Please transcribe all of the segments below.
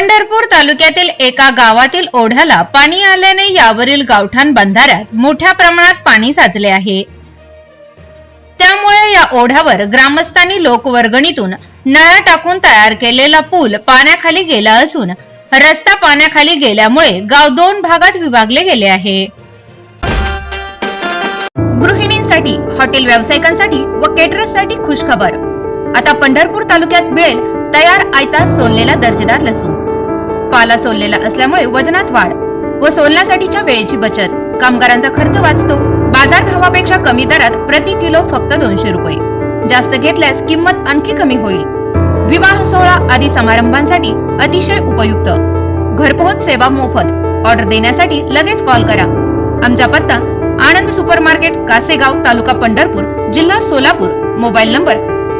पंढरपूर तालुक्यातील एका गावातील ओढ्याला पाणी आल्याने यावरील गावठाण बंधाऱ्यात मोठ्या प्रमाणात पाणी साचले आहे. त्यामुळे या ओढ्यावर ग्रामस्थांनी लोकवर्गणीतून नळा टाकून तयार केलेला पूल पाण्याखाली गेला असून रस्ता पाण्याखाली गेल्यामुळे गाव दोन भागात विभागले गेले आहे. गृहिणींसाठी हॉटेल व्यावसायिकांसाठी व केटरर्ससाठी खुशखबर. आता पंढरपूर तालुक्यात मिळेल तयार आयता सोललेला दर्जेदार लसूण. पाला सोललेला असल्यामुळे वजनात वाढ व सोलण्यासाठीच्या वेळेची बचत. कामगारांचा खर्च वाचतो. बाजार भावापेक्षा कमी दरात प्रति किलो फक्त दोनशे रुपये. जास्त घेतल्यास किंमत आणखी कमी होईल. विवाह सोहळा आदी समारंभांसाठी अतिशय उपयुक्त. घरपोहोच सेवा मोफत. ऑर्डर देण्यासाठी लगेच कॉल करा. आमचा पत्ता आनंद सुपर मार्केट कासेगाव तालुका पंढरपूर जिल्हा सोलापूर. मोबाईल नंबर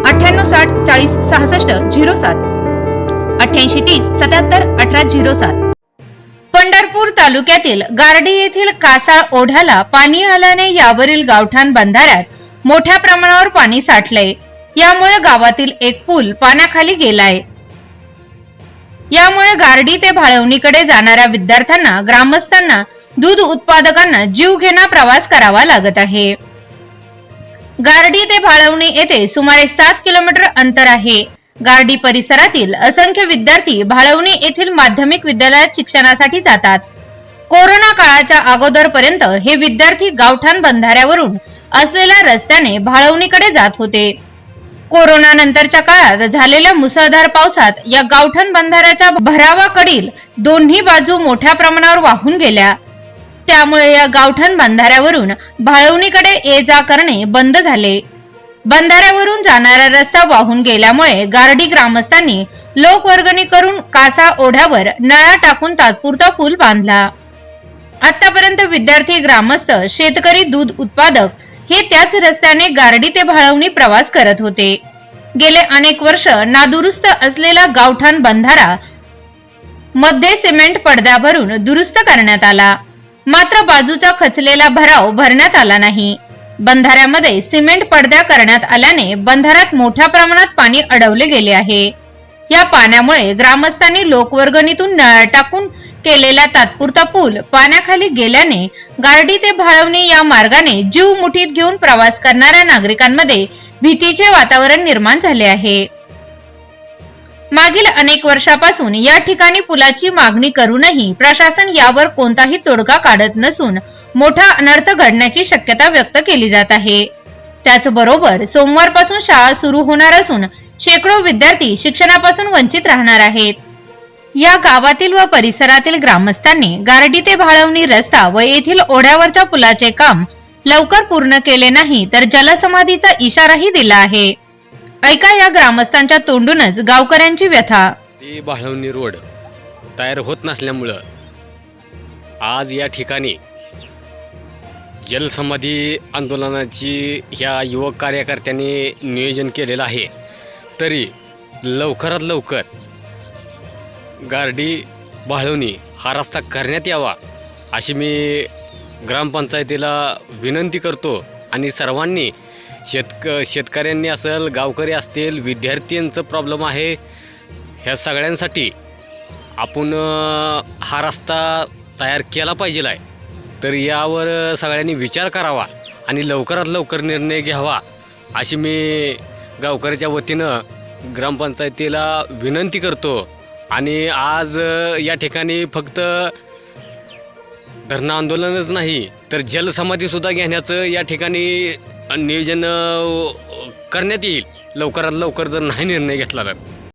अठ्ठ्याण्णव साठ चाळीस सहासष्ट झिरो सात. अठ्याऐंशी तीस सत्याहत्तर अठरा झिरो सात. पंढरपूर तालुक्यातील गारडी येथील कासाळ ओढ्याला पाणी आल्याने यावरील गावठाण बंधाऱ्यात मोठ्या प्रमाणावर पाणी साठलंय. यामुळे गावातील एक पूल पाण्याखाली गेलाय. यामुळे गारडी ते भाळवणीकडे जाणाऱ्या विद्यार्थ्यांना ग्रामस्थांना दूध उत्पादकांना जीवघेणा प्रवास करावा लागत आहे. गारडी ते भाळवणी येथे सुमारे सात किलोमीटर अंतर आहे. गार्डी परिसरातील असंख्य विद्यार्थी भाळवणी येथील माध्यमिक विद्यालयात शिक्षणासाठी जातात. कोरोना काळाच्या अगोदरपर्यंत हे विद्यार्थी गावठाण बंधाऱ्यावरून असलेल्या रस्त्याने भाळवणीकडे जात होते. कोरोना नंतरच्या काळात झालेल्या मुसळधार पावसात या गावठण बंधाऱ्याच्या भरावाकडील दोन्ही बाजू मोठ्या प्रमाणावर वाहून गेल्या. त्यामुळे या गावठण बंधाऱ्यावरून भाळवणीकडे ये जा करणे बंद झाले. बंधाऱ्यावरून जाणारा रस्ता वाहून गेल्यामुळे गारडी ग्रामस्थांनी लोकवर्गणी करून कासा ओढ्यावर नळा टाकून तात्पुरता पूल बांधला. आतापर्यंत विद्यार्थी ग्रामस्थ शेतकरी दूध उत्पादक हे त्याच रस्त्याने गारडी ते भाळवणी प्रवास करत होते. गेले अनेक वर्ष नादुरुस्त असलेला गावठाण बंधारा मध्ये सिमेंट पडदा भरून दुरुस्त करण्यात आला. मात्र बाजूचा खचलेला भराव भरण्यात आला नाही. बंधाऱ्यामध्ये सिमेंट पडद्या करण्यात आल्याने बंधाऱ्यात मोठ्या प्रमाणात पाणी अडवले गेले आहे. या पाण्यामुळे ग्रामस्थांनी लोकवर्गणीतून नळा टाकून केलेला तात्पुरता पूल पाण्याखाली गेल्याने गार्डी ते भाळवणे या मार्गाने जीव मुठीत घेऊन प्रवास करणाऱ्या नागरिकांमध्ये भीतीचे वातावरण निर्माण झाले आहे. मागील अनेक वर्षापासून या ठिकाणी पुलाची मागणी करूनही प्रशासन यावर कोणताही तोडगा काढत नसून मोठा अनर्थ घडण्याची शक्यता व्यक्त केली जात आहे. त्याचबरोबर सोमवारपासून शाळा सुरू होणार असून शेकडो विद्यार्थी शिक्षणापासून वंचित राहणार आहेत. या गावातील व परिसरातील ग्रामस्थांनी गारडी ते भाळवणी रस्ता व येथील ओढ्यावरच्या पुलाचे काम लवकर पूर्ण केले नाही तर जलसमाधीचा इशाराही दिला आहे. ऐका या ग्रामस्थांच्या तोंडूनच गावकऱ्यांची व्यथा. ती रोड तयार होत नसल्यामुळं आज या ठिकाणी जलसमाधी आंदोलनाची ह्या युवक कार्यकर्त्यांनी नियोजन केलेलं आहे. तरी लवकरात लवकर गार्डी बाळवणी हा रस्ता करण्यात यावा अशी मी ग्रामपंचायतीला विनंती करतो आणि सर्वांनी शेतक शेतकऱ्यांनी असेल गावकरी असतील विद्यार्थ्यांचं प्रॉब्लेम आहे ह्या सगळ्यांसाठी आपण हा रस्ता तयार केला पाहिजे आहे तर यावर सगळ्यांनी विचार करावा आणि लवकरात लवकर निर्णय घ्यावा अशी मी गावकऱ्याच्या वतीनं ग्रामपंचायतीला विनंती करतो. आणि आज या ठिकाणी फक्त धरणं आंदोलनच नाही तर जलसमाधीसुद्धा घेण्याचं या ठिकाणी नियोजन करण्यात येईल. लवकरात लवकर जर नाही निर्णय घेतला तर.